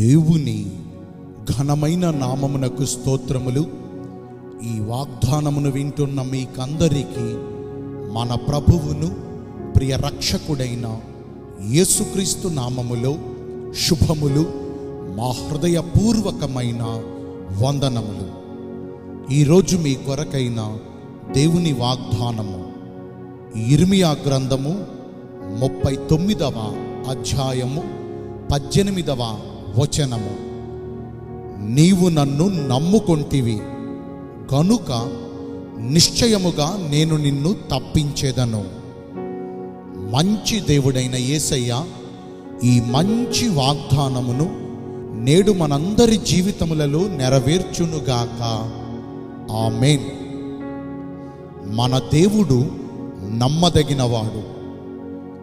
దేవుని ఘనమైన నామమునకు స్తోత్రములు. ఈ వాగ్దానమును వింటున్న మీకందరికీ మన ప్రభువును ప్రియ రక్షకుడైన యేసుక్రీస్తు నామములో శుభములు మా హృదయపూర్వకమైన వందనములు. ఈరోజు మీ కొరకైన దేవుని వాగ్దానము ఇర్మియా గ్రంథము ముప్పై తొమ్మిదవ అధ్యాయము పద్దెనిమిదవ వచనము. నీవు నన్ను నమ్ముకొంటివి. కనుక నిశ్చయముగా నేను నిన్ను తప్పించేదను. మంచి దేవుడైన యేసయ్య ఈ మంచి వాగ్దానమును నేడు మనందరి జీవితములలో నెరవేర్చునుగాక. ఆమెన్. మన దేవుడు నమ్మదగినవాడు.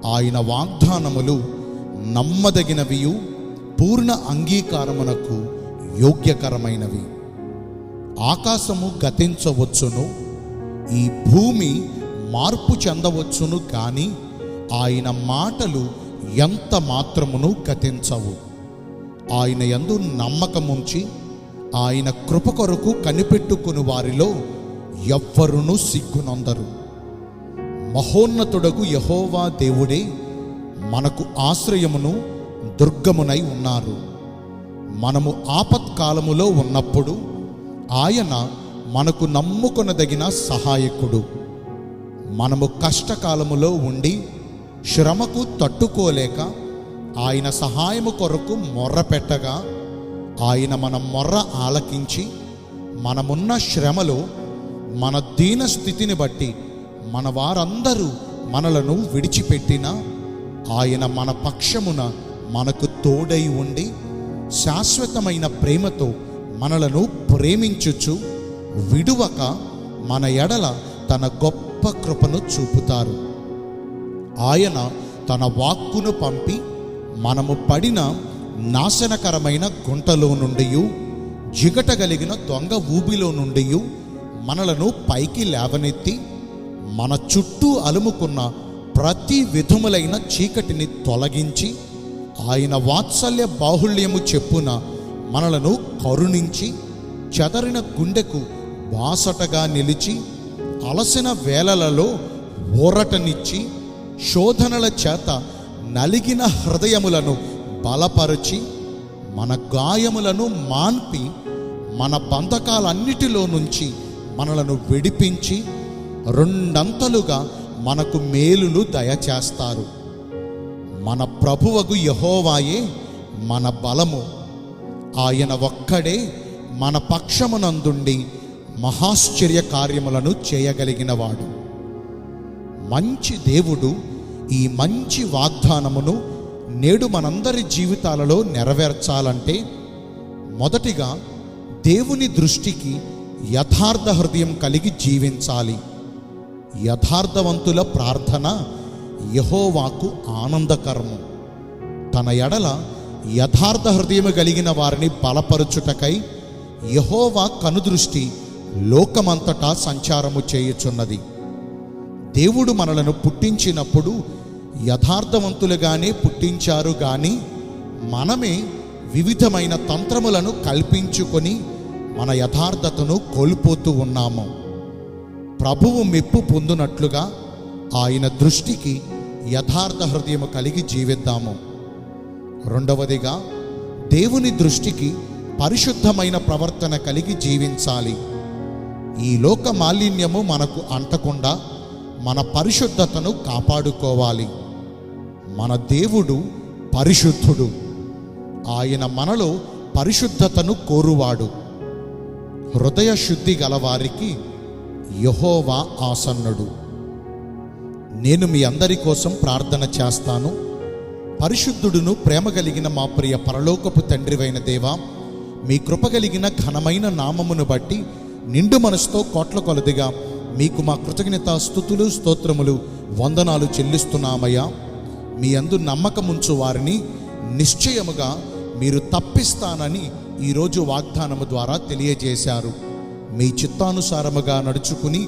ఆయన వాగ్దానములు నమ్మదగినవియు పూర్ణ అంగీకారమునకు యోగ్యకరమైనవి. ఆకాశము గతించవచ్చును ఈ భూమి మార్పు చెందవచ్చును కానీ ఆయన మాటలు ఎంత మాత్రమును గతించవు. ఆయన యందు నమ్మకముంచి ఆయన కృప కొరకు కనిపెట్టుకుని వారిలో ఎవ్వరును సిగ్గునందరు. మహోన్నతుడకు యహోవా దేవుడే మనకు ఆశ్రయమును దుర్గమునై ఉన్నారు. మనము ఆపత్కాలములో ఉన్నప్పుడు ఆయన మనకు నమ్ముకొనదగిన సహాయకుడు. మనము కష్టకాలములో ఉండి శ్రమకు తట్టుకోలేక ఆయన సహాయము కొరకు మొర్ర పెట్టగా ఆయన మన మొర్ర ఆలకించి మనమున్న శ్రమలో మన దీన స్థితిని బట్టి మన వారందరూ మనలను విడిచిపెట్టిన ఆయన మన పక్షమున మనకు తోడై ఉండి శాశ్వతమైన ప్రేమతో మనలను ప్రేమించుచు విడువక మన ఎడల తన గొప్ప కృపను చూపుతారు. ఆయన తన వాక్కును పంపి మనము పడిన నాశనకరమైన గుంటలో నుండి జిగటగలిగిన దొంగ ఊబిలో నుండి మనలను పైకి లేవనెత్తి మన చుట్టూ అలుముకున్న ప్రతి విధములైన చీకటిని తొలగించి ఆయన వాత్సల్య బాహుళ్యము చెప్పున మనలను కరుణించి చెదరిన గుండెకు బాసటగా నిలిచి అలసిన వేళలలో ఊరటనిచ్చి శోధనల చేత నలిగిన హృదయములను బలపరచి మన గాయములను మాన్పి మన బంధకాలన్నిటిలో నుంచి మనలను విడిపించి రెండంతలుగా మనకు మేలులు దయచేస్తారు. మన ప్రభువకు యహోవాయే మన బలము. ఆయన ఒక్కడే మన పక్షమునందుండి మహాశ్చర్య కార్యములను చేయగలిగినవాడు. మంచి దేవుడు ఈ మంచి వాగ్దానమును నేడు మనందరి జీవితాలలో నెరవేర్చాలంటే మొదటిగా దేవుని దృష్టికి యథార్థ హృదయం కలిగి జీవించాలి. యథార్థవంతుల ప్రార్థన యహోవాకు ఆనందకరము. తన ఎడల యథార్థ హృదయము కలిగిన వారిని బలపరుచుటకై యహోవా కనుదృష్టి లోకమంతటా సంచారము చేయుచున్నది. దేవుడు మనలను పుట్టించినప్పుడు యథార్థవంతులుగానే పుట్టించారు కానీ మనమే వివిధమైన తంత్రములను కల్పించుకొని మన యథార్థతను కోల్పోతూ ఉన్నాము. ప్రభువు మెప్పు పొందునట్లుగా ఆయన దృష్టికి యథార్థ హృదయము కలిగి జీవిద్దాము. రెండవదిగా దేవుని దృష్టికి పరిశుద్ధమైన ప్రవర్తన కలిగి జీవించాలి. ఈ లోక మాలిన్యము మనకు అంటకుండా మన పరిశుద్ధతను కాపాడుకోవాలి. మన దేవుడు పరిశుద్ధుడు. ఆయన మనలో పరిశుద్ధతను కోరువాడు. హృదయ శుద్ధి గలవారికి యహోవా ఆసన్నుడు. నేను మీ అందరి కోసం ప్రార్థన చేస్తాను. పరిశుద్ధుడును ప్రేమ కలిగిన మా ప్రియ పరలోకపు తండ్రివైన దేవా మీ కృప కలిగిన ఘనమైన నామమును బట్టి నిండు మనసుతో కోట్ల కొలదిగా మీకు మా కృతజ్ఞత స్థుతులు స్తోత్రములు వందనాలు చెల్లిస్తున్నామయ్యా. మీ అందు నమ్మకముంచు వారిని నిశ్చయముగా మీరు తప్పిస్తానని ఈరోజు వాగ్దానము ద్వారా తెలియజేశారు. మీ చిత్తానుసారముగా నడుచుకుని